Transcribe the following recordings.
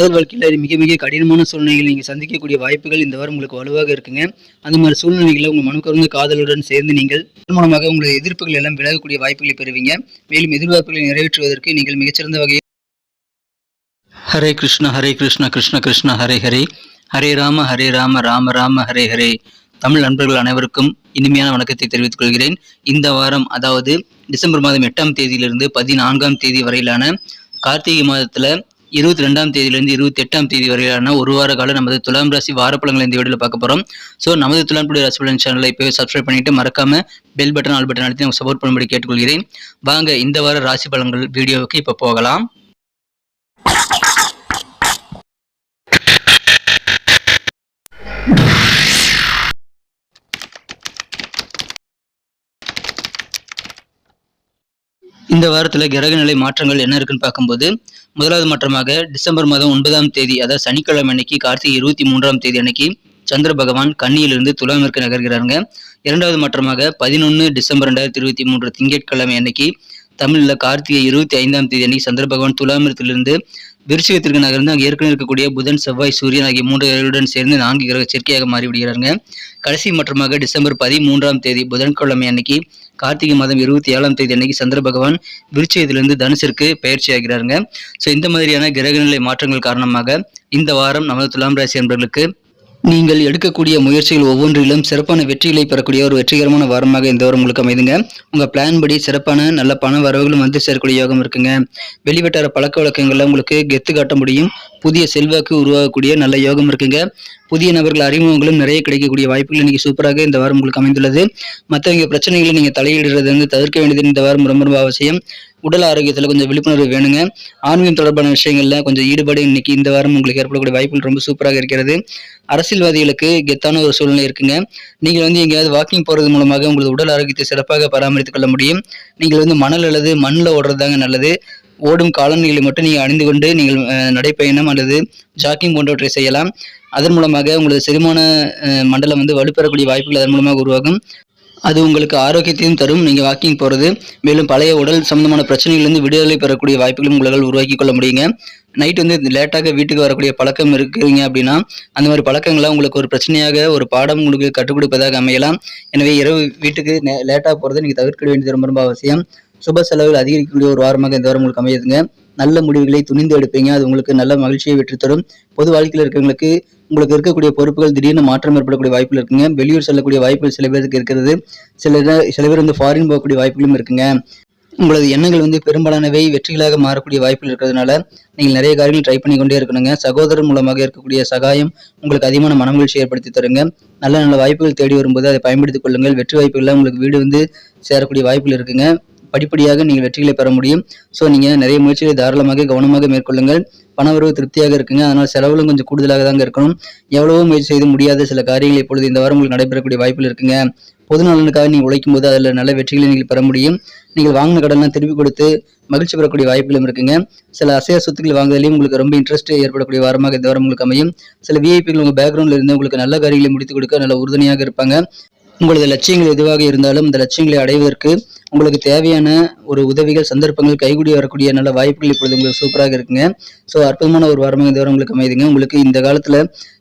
காதல் வாழ்க்கையில் மிக மிக கடினமான சூழ்நிலைகள் நீங்கள் சந்திக்கக்கூடிய வாய்ப்புகள் இந்த வாரம் உங்களுக்கு வலுவாக இருக்குங்க. அந்த மாதிரி சூழ்நிலைகளில் உங்கள் மனக்கறந்த காதலுடன் சேர்ந்து நீங்கள் மூலமாக உங்களுடைய எதிர்ப்புகள் எல்லாம் விலகக்கூடிய வாய்ப்புகளை பெறுவீங்க. மேலும் எதிர்பார்ப்புகளை நிறைவேற்றுவதற்கு நீங்கள் மிகச்சிறந்த வகையில் ஹரே கிருஷ்ண ஹரே கிருஷ்ண கிருஷ்ண கிருஷ்ண ஹரே ஹரே. ஹரே ராம ஹரே ராம ராம ராம ஹரே ஹரே. தமிழ் நண்பர்கள் அனைவருக்கும் இனிமையான வணக்கத்தை தெரிவித்துக் கொள்கிறேன். இந்த வாரம் அதாவது டிசம்பர் மாதம் எட்டாம் தேதியிலிருந்து பதினான்காம் தேதி வரையிலான கார்த்திகை மாதத்துல இருபத்தி ரெண்டாம் தேதியிலிருந்து இருபத்தி எட்டாம் தேதி வரையிலான ஒரு வார காலம் நமது துலாம் ராசி வாரப்பழங்களை இந்த வீடியோவில் பார்க்க போகிறோம் ஸோ நமது துலாம் புடி ராசி பலன் சேனலை இப்போவே சப்ஸ்கிரைப் பண்ணிட்டு மறக்காம பெல் பட்டன் ஆல் பட்டன் அழுத்தி நமக்கு சப்போர்ட் பண்ணும்படி கேட்டுக்கொள்கிறேன். வாங்க இந்த வார ராசி பலன்கள் வீடியோவுக்கு இப்போ போகலாம். இந்த வாரத்தில் கிரகநிலை மாற்றங்கள் என்ன இருக்குன்னு பார்க்கும்போது முதலாவது மாற்றமாக டிசம்பர் மாதம் ஒன்பதாம் தேதி அதாவது சனிக்கிழமை அன்னைக்கு கார்த்திகை இருபத்தி மூன்றாம் தேதி அன்னைக்கு சந்திர பகவான் கன்னியிலிருந்து துலாமிற்கு நகர்கிறாங்க இரண்டாவது மாற்றமாக பதினொன்று டிசம்பர் ரெண்டாயிரத்தி இருபத்தி மூன்று திங்கட்கிழமை அன்னைக்கு தமிழில் கார்த்திகை இருபத்தி ஐந்தாம் தேதி அன்னைக்கு சந்திர பகவான் துலாமிரத்திலிருந்து விருச்சிகத்திற்கு நகர்ந்து அங்கே ஏற்கனவே இருக்கக்கூடிய புதன் செவ்வாய் சூரியன் ஆகிய மூன்று கிரகங்களுடன் சேர்ந்து நான்கு கிரக சேர்க்கையாக மாறிவிடுகிறாங்க கடைசி மாற்றமாக டிசம்பர் பதிமூன்றாம் தேதி புதன்கிழமை அன்னைக்கு கார்த்திகை மாதம் இருபத்தி ஏழாம் தேதி அன்னைக்கு சந்திர பகவான் விருச்சிகத்திலிருந்து தனுசிற்கு பயிற்சி ஆகிறாருங்க. ஸோ இந்த மாதிரியான கிரகநிலை மாற்றங்கள் காரணமாக இந்த வாரம் நமது துலாம் ராசி என்பவர்களுக்கு நீங்கள் எடுக்கக்கூடிய முயற்சிகள் ஒவ்வொன்றிலும் சிறப்பான வெற்றிகளை பெறக்கூடிய ஒரு வெற்றிகரமான வாரமாக இந்த வாரம் உங்களுக்கு அமைதுங்க. உங்கள் பிளான் படி சிறப்பான நல்ல பண வரவுகளும் வந்து சேரக்கூடிய யோகம் இருக்குங்க. வெளிவட்டார பழக்க வழக்கங்கள்ல உங்களுக்கு கெத்து காட்ட முடியும். புதிய செல்வாக்கு உருவாகக்கூடிய நல்ல யோகம் இருக்குங்க. புதிய நபர்கள் அறிமுகங்களும் நிறைய கிடைக்கக்கூடிய வாய்ப்புகள் இன்னைக்கு சூப்பராக இந்த வாரம் உங்களுக்கு அமைந்துள்ளது. மற்றவங்க பிரச்சனைகளை நீங்கள் தலையிடுறது வந்து தவிர்க்க வேண்டியது இந்த வாரம் ரொம்ப ரொம்ப அவசியம். உடல் ஆரோக்கியத்தில் கொஞ்சம் விழிப்புணர்வு வேணுங்க. ஆன்மீகம் தொடர்பான விஷயங்களில் கொஞ்சம் ஈடுபாடு இன்னைக்கு இந்த வாரம் உங்களுக்கு ஏற்படக்கூடிய வாய்ப்புகள் ரொம்ப சூப்பராக இருக்கிறது. அரசியல்வாதிகளுக்கு கெத்தான ஒரு சூழ்நிலை இருக்குங்க. நீங்கள் வந்து எங்கேயாவது வாக்கிங் போகிறது மூலமாக உங்களது உடல் ஆரோக்கியத்தை சிறப்பாக பராமரித்துக் கொள்ள முடியும். நீங்கள் வந்து மணல் அல்லது மண்ணில் ஓடுறது தாங்க நல்லது. ஓடும் காலணிகளை மட்டும் நீங்கள் அணிந்து கொண்டு நீங்கள் நடைப்பயணம் அல்லது ஜாக்கிங் போன்றவற்றை செய்யலாம். அதன் மூலமாக உங்களது செரிமான மண்டலம் வந்து வலுப்பெறக்கூடிய வாய்ப்புகள் அதன் மூலமாக உருவாகும். அது உங்களுக்கு ஆரோக்கியத்தையும் தரும். நீங்கள் வாக்கிங் போகிறது மேலும் பழைய உடல் சம்பந்தமான பிரச்சனைகள்லேருந்து விடுதலை பெறக்கூடிய வாய்ப்புகளும் உங்களால் உருவாக்கி கொள்ள முடியுங்க. நைட் வந்து லேட்டாக வீட்டுக்கு வரக்கூடிய பழக்கம் இருக்குங்க அப்படின்னா அந்த மாதிரி பழக்கங்கள்லாம் உங்களுக்கு ஒரு பிரச்சனையாக ஒரு பாடம் உங்களுக்கு கற்றுக் கொடுப்பதாக அமையலாம். எனவே இரவு வீட்டுக்கு லேட்டாக போகிறத நீங்கள் தவிர்க்க வேண்டியது ரொம்ப ரொம்ப அவசியம். சுப செலவுகள் அதிகரிக்கக்கூடிய ஒரு வாரமாக இந்த வாரம் உங்களுக்கு அமையுதுங்க. நல்ல முடிவுகளை துணிந்து எடுப்பீங்க. அது உங்களுக்கு நல்ல மகிழ்ச்சியை வெற்றி தரும் பொது வாழ்க்கையில் இருக்கிறவங்களுக்கு உங்களுக்கு இருக்கக்கூடிய பொறுப்புகள் திடீர்னு மாற்றம் ஏற்படக்கூடிய வாய்ப்புகள் இருக்குங்க. வெளியூர் செல்லக்கூடிய வாய்ப்புகள் சில பேருக்கு இருக்கிறது. சில சில பேர் வந்து ஃபாரின் போகக்கூடிய வாய்ப்புகளும் இருக்குங்க. உங்களது எண்ணங்கள் வந்து பெரும்பாலானவை வெற்றிகளாக மாறக்கூடிய வாய்ப்புகள் இருக்கிறதுனால நீங்கள் நிறைய காரியங்கள் ட்ரை பண்ணி கொண்டே இருக்கணுங்க. சகோதரர் மூலமாக இருக்கக்கூடிய சகாயம் உங்களுக்கு அதிகமான மனமகிழ்ச்சி ஏற்படுத்தி தருங்க. நல்ல நல்ல வாய்ப்புகள் தேடி வரும்போது அதை பயன்படுத்திக் கொள்ளுங்கள். வெற்றி வாய்ப்புகள்லாம் உங்களுக்கு வீடு வந்து சேரக்கூடிய வாய்ப்புகள் இருக்குங்க. படிப்படியாக நீங்கள் வெற்றிகளை பெற முடியும். ஸோ நீங்கள் நிறைய முயற்சிகளை தாராளமாக கவனமாக மேற்கொள்ளுங்கள். பணவரவு திருப்தியாக இருக்குங்க. அதனால் செலவுகளும் கொஞ்சம் கூடுதலாக தாங்க இருக்கணும். எவ்வளவோ முயற்சி செய்து முடியாத சில காரியங்கள் இப்பொழுது இந்த வாரம் உங்களுக்கு நடைபெறக்கூடிய வாய்ப்பில் இருக்குங்க. பொது நலனுக்காக நீங்கள் உழைக்கும் போது அதில் நல்ல வெற்றிகளை நீங்கள் பெற முடியும். நீங்கள் வாங்கின கடன்லாம் திருப்பி கொடுத்து மகிழ்ச்சி பெறக்கூடிய வாய்ப்புகளும் இருக்குங்க. சில அசைய சொத்துக்கள் வாங்குறதுலையும் உங்களுக்கு ரொம்ப இன்ட்ரெஸ்ட் ஏற்படக்கூடிய வாரமாக இந்த வாரம் உங்களுக்கு அமையும். சில விஐபிகள் உங்கள் பேக்ரவுண்டில் இருந்து உங்களுக்கு நல்ல காரியங்களை முடித்து கொடுக்க நல்ல உறுதுணையாக இருப்பாங்க. உங்களது லட்சியங்கள் எதுவாக இருந்தாலும் இந்த லட்சியங்களை அடைவதற்கு உங்களுக்கு தேவையான ஒரு உதவிகள் சந்தர்ப்பங்கள் கைகூடி வரக்கூடிய நல்ல வாய்ப்புகள் இப்பொழுது உங்களுக்கு சூப்பராக இருக்குங்க. ஸோ அற்புதமான ஒரு வாரமாக இந்த வாரம் உங்களுக்கு அமைதுங்க. உங்களுக்கு இந்த காலத்தில்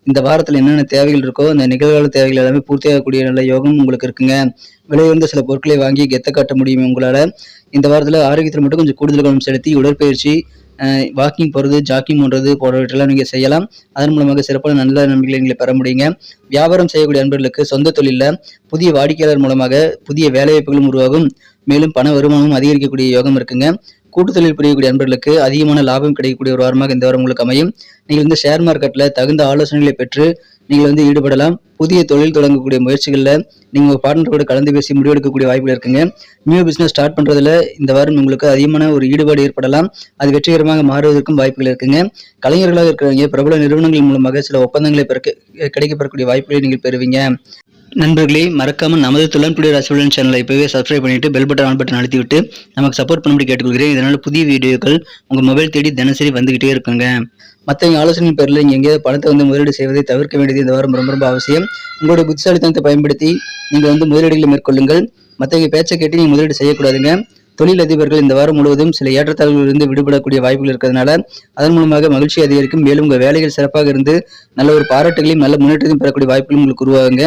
இந்த வாரத்தில் என்னென்ன தேவைகள் இருக்கோ அந்த நிகழ்கால தேவைகள் எல்லாமே பூர்த்தியாகக்கூடிய நல்ல யோகம் உங்களுக்கு இருக்குங்க. விலை சில பொருட்களை வாங்கி கெத்த காட்ட முடியும் உங்களால். இந்த வாரத்தில் ஆரோக்கியத்தில் மட்டும் கொஞ்சம் கூடுதல் கவனம் செலுத்தி உடற்பயிற்சி வாக்கிங் போகிறது ஜாக்கிங் பண்ணுறது போன்றவற்றெல்லாம் நீங்கள் செய்யலாம். அதன் மூலமாக சிறப்பான நல்ல நன்மைகளை நீங்கள் பெற முடியுங்க. வியாபாரம் செய்யக்கூடிய அன்பர்களுக்கு சொந்த தொழிலில் புதிய வாடிக்கையாளர் மூலமாக புதிய வேலைவாய்ப்புகளும் உருவாகும். மேலும் பண வருமானமும் அதிகரிக்கக்கூடிய யோகம் இருக்குங்க. கூட்டு தொழில் புரியக்கூடிய அன்பர்களுக்கு அதிகமான லாபம் கிடைக்கக்கூடிய ஒரு வாரமாக இந்த வாரம் உங்களுக்கு அமையும். நீங்கள் வந்து ஷேர் மார்க்கெட்டில் தகுந்த ஆலோசனைகளை பெற்று நீங்கள் வந்து ஈடுபடலாம். புதிய தொழில் தொடங்கக்கூடிய முயற்சிகளில் நீங்கள் உங்கள் பார்ட்னரோட கலந்து பேசி முடிவெடுக்கக்கூடிய வாய்ப்புகள் இருக்குங்க. நியூ பிஸ்னஸ் ஸ்டார்ட் பண்ணுறதுல இந்த வாரம் உங்களுக்கு அதிகமான ஒரு ஈடுபாடு ஏற்படலாம். அது வெற்றிகரமாக மாறுவதற்கும் வாய்ப்புகள் இருக்குங்க. கலைஞர்களாக இருக்கிறவங்க பிரபல நிறுவனங்கள் மூலமாக சில ஒப்பந்தங்களை பெற கிடைக்கப்பெறக்கூடிய வாய்ப்புகளை நீங்கள் பெறுவீங்க. நண்பர்களே மறக்காமல் நமது துளன்புடி ரசகுலன் சேனலை இப்போவே சப்ஸ்கிரைப் பண்ணிவிட்டு பெல் பட்டன் ஆன் பட்டன் அழுத்தி விட்டு நமக்கு சப்போர்ட் பண்ணும்படி கேட்டுக்கொள்கிறேன். இதனால் புதிய வீடியோக்கள் உங்கள் மொபைல் தேடி தினசரி வந்துக்கிட்டே இருக்குங்க. மற்றவங்க ஆலோசனை பேரில் நீங்கள் எங்கேயாவது பணத்தை வந்து முதலீடு செய்வதை தவிர்க்க வேண்டியது இந்த வாரம் ரொம்ப ரொம்ப அவசியம். உங்களுடைய புத்திசாலித்தனத்தை பயன்படுத்தி நீங்கள் வந்து முதலீடுகளை மேற்கொள்ளுங்கள். மற்றவங்க பேச்சை கேட்டு நீங்கள் முதலீடு செய்யக்கூடாதுங்க. தொழில் அதிபர்கள் இந்த வாரம் முழுவதும் சில ஏற்றத்தாழ்வுகளிலிருந்து விடுபடக்கூடிய வாய்ப்புகள் இருக்கிறதுனால அதன் மூலமாக மகிழ்ச்சி அதிகரிக்கும். மேலும் உங்கள் வேலைகள் சிறப்பாக இருந்து நல்ல ஒரு பாராட்டுகளையும் நல்ல முன்னேற்றத்தையும் பெறக்கூடிய வாய்ப்புகளும் உங்களுக்கு உருவாகுங்க.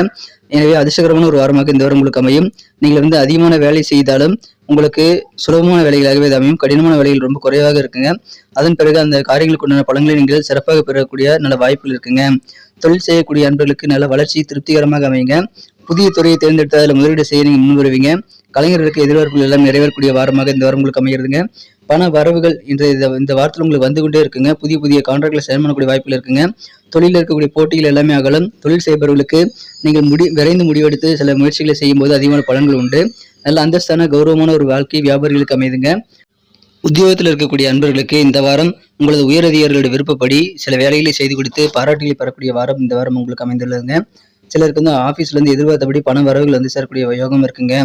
எனவே அதிர்ஷ்டகரமான ஒரு வாரமாக இந்த வாரம் உங்களுக்கு அமையும். நீங்கள் வந்து அதிகமான வேலை செய்தாலும் உங்களுக்கு சுலபமான வேலைகளாகவே இது அமையும். கடினமான வேலைகள் ரொம்ப குறைவாக இருக்குங்க. அதன் பிறகு அந்த காரியங்களுக்கு உண்டான பலன்களை நீங்கள் சிறப்பாக பெறக்கூடிய நல்ல வாய்ப்புகள் இருக்குங்க. தொழில் செய்யக்கூடிய அன்பர்களுக்கு நல்ல வளர்ச்சி திருப்திகரமாக அமையுங்க. புதிய துறையை தேர்ந்தெடுத்து அதில் முதலீடு செய்ய நீங்கள் முன் வருவீங்க கலைஞர்களுக்கு எதிர்பார்ப்புகள் எல்லாம் நிறைவேறக்கூடிய வாரமாக இந்த வாரம் உங்களுக்கு அமைகிறதுங்க. பண வரவுகள் இந்த இந்த- இந்த வாரத்தில் உங்களுக்கு வந்து கொண்டே இருக்குங்க. புதிய புதிய கான்ட்ராக்டில் செயல் பண்ணக்கூடிய வாய்ப்புகள் இருக்குங்க. தொழிலில் இருக்கக்கூடிய போட்டிகள் எல்லாமே அகலும். தொழில் செய்பவர்களுக்கு நீங்கள் முடி விரைந்து முடிவெடுத்து சில முயற்சிகளை செய்யும்போது அதிகமான பலன்கள் உண்டு. நல்ல அந்தஸ்தான கௌரவமான ஒரு வாழ்க்கை வியாபாரிகளுக்கு அமைதுங்க. உத்தியோகத்தில் இருக்கக்கூடிய அன்பர்களுக்கு இந்த வாரம் உங்களது உயரதிகாரிகளுடைய விருப்பப்படி சில வேலைகளை செய்து கொடுத்து பாராட்டுகளை பெறக்கூடிய வாரம் இந்த வாரம் உங்களுக்கு அமைந்துள்ளதுங்க. சிலருக்கு வந்து ஆஃபீஸ்ல இருந்து எதிர்பார்த்தபடி பண வரவுகள் வந்து சேரக்கூடிய யோகம் இருக்குங்க.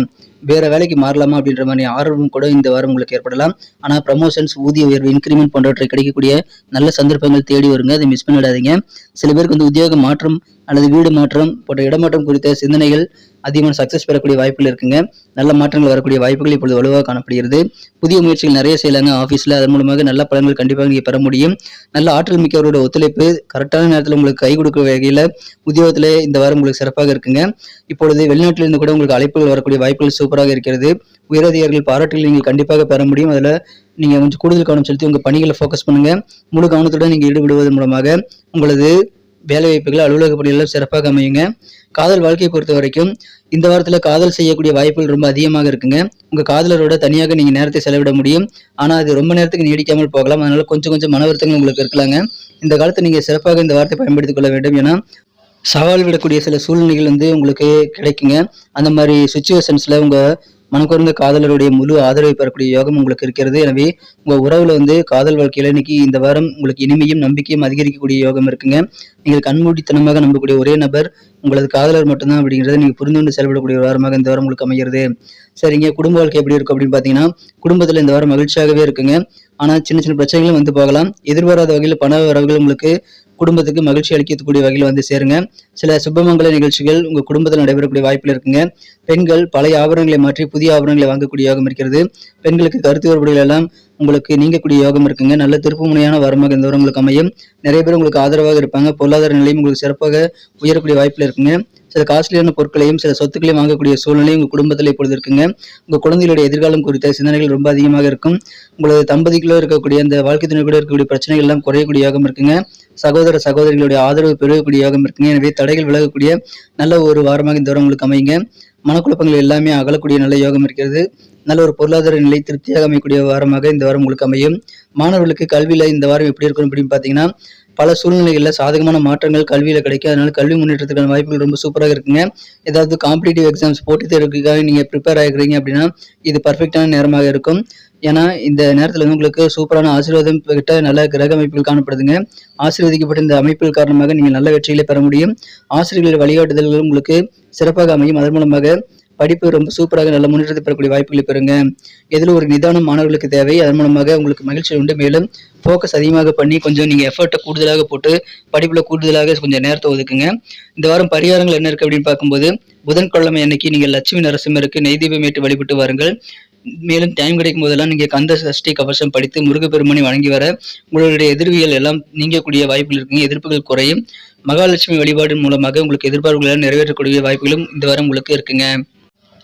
வேற வேலைக்கு மாறலாமா அப்படின்ற மாதிரி ஆர்வம் கூட இந்த வாரம் உங்களுக்கு ஏற்படலாம். ஆனால் ப்ரமோஷன்ஸ் ஊதிய உயர்வு இன்க்ரிமெண்ட் போன்றவற்றை கிடைக்கக்கூடிய நல்ல சந்தர்ப்பங்கள் தேடி வருங்க. அதை மிஸ் பண்ணிடாதீங்க. சில பேருக்கு வந்து உத்தியோக மாற்றம் அல்லது வீடு மாற்றம் போன்ற இடமாற்றம் குறித்த சிந்தனைகள் அதிகமான சக்சஸ் பெறக்கூடிய வாய்ப்புகள் இருக்குங்க. நல்ல மாற்றங்கள் வரக்கூடிய வாய்ப்புகள் இப்பொழுது வலுவாக காணப்படுகிறது. புதிய முயற்சிகள் நிறைய செய்யலாங்க ஆஃபீஸில் அதன் மூலமாக நல்ல பலன்கள் கண்டிப்பாக நீங்கள் பெற முடியும். நல்ல ஆற்றல் மிக்கவரோட ஒத்துழைப்பு கரெக்டான நேரத்தில் உங்களுக்கு கை கொடுக்க வகையில் உத்தியோகத்தில் இந்த வாரம் உங்களுக்கு சிறப்பாக இருக்குங்க. இப்பொழுது வெளிநாட்டிலிருந்து கூட உங்களுக்கு அழைப்புகள் வரக்கூடிய வாய்ப்புகள் சூப்பராக இருக்கிறது. உயரதிகாரிகள் பாராட்டுகள் நீங்கள் கண்டிப்பாக பெற முடியும். அதில் நீங்கள் கொஞ்சம் கூடுதல் கவனம் செலுத்தி உங்கள் பணிகளை ஃபோக்கஸ் பண்ணுங்கள் முழு கவனத்துடன் நீங்கள் ஈடுபடுவதன் மூலமாக உங்களது வேலை வாய்ப்புகள் அலுவலக பணிகள் சிறப்பாக அமையுங்க. காதல் வாழ்க்கையை பொறுத்த வரைக்கும் இந்த வாரத்தில் காதல் செய்யக்கூடிய வாய்ப்புகள் ரொம்ப அதிகமாக இருக்குங்க. உங்கள் காதலரோட தனியாக நீங்கள் நேரத்தை செலவிட முடியும். ஆனால் அது ரொம்ப நேரத்துக்கு நீடிக்காமல் போகலாம். அதனால கொஞ்சம் கொஞ்சம் மன வருத்தங்கள் உங்களுக்கு இருக்கலாங்க. இந்த காலத்தை நீங்கள் சிறப்பாக இந்த வார்த்தை பயன்படுத்திக் கொள்ள வேண்டும் ஏன்னா சவால் விடக்கூடிய சில சூழ்நிலைகள் வந்து உங்களுக்கு கிடைக்குங்க. அந்த மாதிரி சுச்சுவேஷன்ஸில் உங்கள் மனக்குறந்த காதலருடைய முழு ஆதரவை பெறக்கூடிய யோகம் உங்களுக்கு இருக்கிறது. எனவே உங்கள் உறவில் வந்து காதல் வாழ்க்கையில் இன்னைக்கு இந்த வாரம் உங்களுக்கு இனிமையும் நம்பிக்கையும் அதிகரிக்கக்கூடிய யோகம் இருக்குங்க. நீங்கள் கண்மூடித்தனமாக நம்பக்கூடிய ஒரே நபர் உங்களது காதலர் மட்டும்தான் அப்படிங்கிறத நீங்கள் புரிந்து கொண்டு செயல்படக்கூடிய ஒரு வாரமாக இந்த வாரம் உங்களுக்கு அமைகிறது. சரிங்க குடும்ப வாழ்க்கை எப்படி இருக்கும் அப்படின்னு பார்த்தீங்கன்னா குடும்பத்தில் இந்த வாரம் மகிழ்ச்சியாகவே இருக்குங்க. ஆனால் சின்ன சின்ன பிரச்சனைகளும் வந்து போகலாம். எதிர்பாராத வகையில் பண வரவுகள் உங்களுக்கு குடும்பத்துக்கு மகிழ்ச்சி அளிக்கக்கூடிய வகையில் வந்து சேருங்க. சில சுபமங்கல நிகழ்ச்சிகள் உங்க குடும்பத்தில் நடைபெறக்கூடிய வாய்ப்பில் இருக்குங்க. பெண்கள் பழைய ஆபரணங்களை மாற்றி புதிய ஆபரணங்களை வாங்கக்கூடிய யோகம் இருக்கிறது. பெண்களுக்கு கருத்து வேறுபாடுகள் எல்லாம் உங்களுக்கு நீங்கக்கூடிய யோகம் இருக்குங்க. நல்ல திருப்புமுனையான வாரமாக இந்த உங்களுக்கு அமையும். நிறைய பேர் உங்களுக்கு ஆதரவாக இருப்பாங்க. பொருளாதார நிலையும் உங்களுக்கு சிறப்பாக உயரக்கூடிய வாய்ப்பில் இருக்குங்க. சில காஸ்ட்லியான பொருட்களையும் சில சொத்துக்களையும் வாங்கக்கூடிய சூழ்நிலை உங்கள் குடும்பத்தில் இப்பொழுது இருக்குங்க. உங்கள் குழந்தைகளுடைய எதிர்காலம் குறித்த சிந்தனைகள் ரொம்ப அதிகமாக இருக்கும். உங்களது தம்பதிக்குள்ளே இருக்கக்கூடிய அந்த வாழ்க்கை துணை கூட இருக்கக்கூடிய பிரச்சனைகள் எல்லாம் குறையக்கூடிய யோகம் இருக்குங்க. சகோதர சகோதரிகளுடைய ஆதரவு பெருகக்கூடிய யோகம் இருக்குங்க. எனவே தடைகள் விலகக்கூடிய நல்ல ஒரு வாரமாக இந்த வாரம் உங்களுக்கு அமையுங்க. மனக்குழப்பங்கள் எல்லாமே அகலக்கூடிய நல்ல யோகம் இருக்கிறது. நல்ல ஒரு பொருளாதார நிலை திருப்தியாக அமையக்கூடிய வாரமாக இந்த வாரம் உங்களுக்கு அமையும். மாணவர்களுக்கு கல்வியில இந்த வாரம் எப்படி இருக்கும் அப்படின்னு பார்த்தீங்கன்னா பல சூழ்நிலைகளில் சாதகமான மாற்றங்கள் கல்வியில் கிடைக்கும். அதனால் கல்வி முன்னேற்றத்துக்கான வாய்ப்புகள் ரொம்ப சூப்பராக இருக்குங்க. ஏதாவது காம்படிட்டிவ் எக்ஸாம்ஸ் போட்டித் தேர்வுக்காக நீங்கள் ப்ரிப்பேர் ஆகிக்கிறீங்க அப்படின்னா இது பர்ஃபெக்டான நேரமாக இருக்கும். ஏன்னா இந்த நேரத்தில் வந்து உங்களுக்கு சூப்பரான ஆசீர்வாதம் கிட்ட நல்ல கிரக அமைப்புகள் காணப்படுதுங்க. ஆசீர்வதிக்கப்பட்ட இந்த அமைப்புகள் காரணமாக நீங்கள் நல்ல வெற்றிகளை பெற முடியும். ஆசிரியர்களின் வழிகாட்டுதல்கள் உங்களுக்கு சிறப்பாக அமையும். அதன் மூலமாக படிப்பு ரொம்ப சூப்பராக நல்ல முன்னேற்றத்தை பெறக்கூடிய வாய்ப்புகளை பெறுங்க. இதில் ஒரு நிதானம் மாணவர்களுக்கு தேவை. அதன் மூலமாக உங்களுக்கு மகிழ்ச்சி உண்டு. மேலும் ஃபோக்கஸ் அதிகமாக பண்ணி கொஞ்சம் நீங்கள் எஃபர்ட்டை கூடுதலாக போட்டு படிப்பில் கூடுதலாக கொஞ்சம் நேரத்தை ஒதுக்குங்க. இந்த வாரம் பரிகாரங்கள் என்ன இருக்குது அப்படின்னு பார்க்கும்போது புதன்கிழமை அன்னைக்கு நீங்கள் லட்சுமி நரசிம்மருக்கு நெய் தீபமேட்டு வழிபட்டு வாருங்கள். மேலும் டைம் கிடைக்கும் போதெல்லாம் நீங்கள் கந்த சஷ்டி கவசம் படித்து முருகப்பெருமனை வணங்கி வர உங்களுடைய எதிர்வியல் எல்லாம் நீங்கக்கூடிய வாய்ப்புகள் இருக்குங்க. எதிர்ப்புகள் குறையும். மகாலட்சுமி வழிபாடு மூலமாக உங்களுக்கு எதிர்பார்ப்புகளை நிறைவேற்றக்கூடிய வாய்ப்புகளும் இந்த வாரம் உங்களுக்கு இருக்குங்க.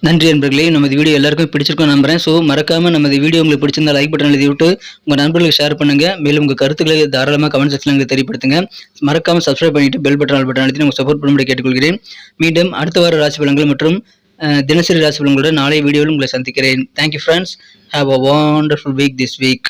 நன்றி நண்பர்களே நமது வீடியோ எல்லாருக்கும் பிடிச்சிருக்கும் நம்புறேன். ஸோ மறக்காம நமது வீடியோ உங்களுக்கு பிடிச்சிருந்தா லைக் பட்டன் எழுதி விட்டு உங்கள் நண்பர்களுக்கு ஷேர் பண்ணுங்க. மேலும் உங்கள் கருத்துக்களை தாராளமாக கமெண்ட் செக்ஷனில் எங்களுக்கு தெரியப்படுத்துங்க. மறக்காம சப்ஸ்கிரைப் பண்ணிட்டு பெல் பட்டன் ஆல் பட்டன் அழுத்தி உங்கள் சப்போர்ட் பண்ணும்படி கேட்டுக்கொள்கிறேன். மீண்டும் அடுத்த வார ராசி பலன்கள் மற்றும் தினசரி ராசி பலன்களோட நாளை வீடியோவில் உங்களை சந்திக்கிறேன். Thank you friends have a wonderful week this week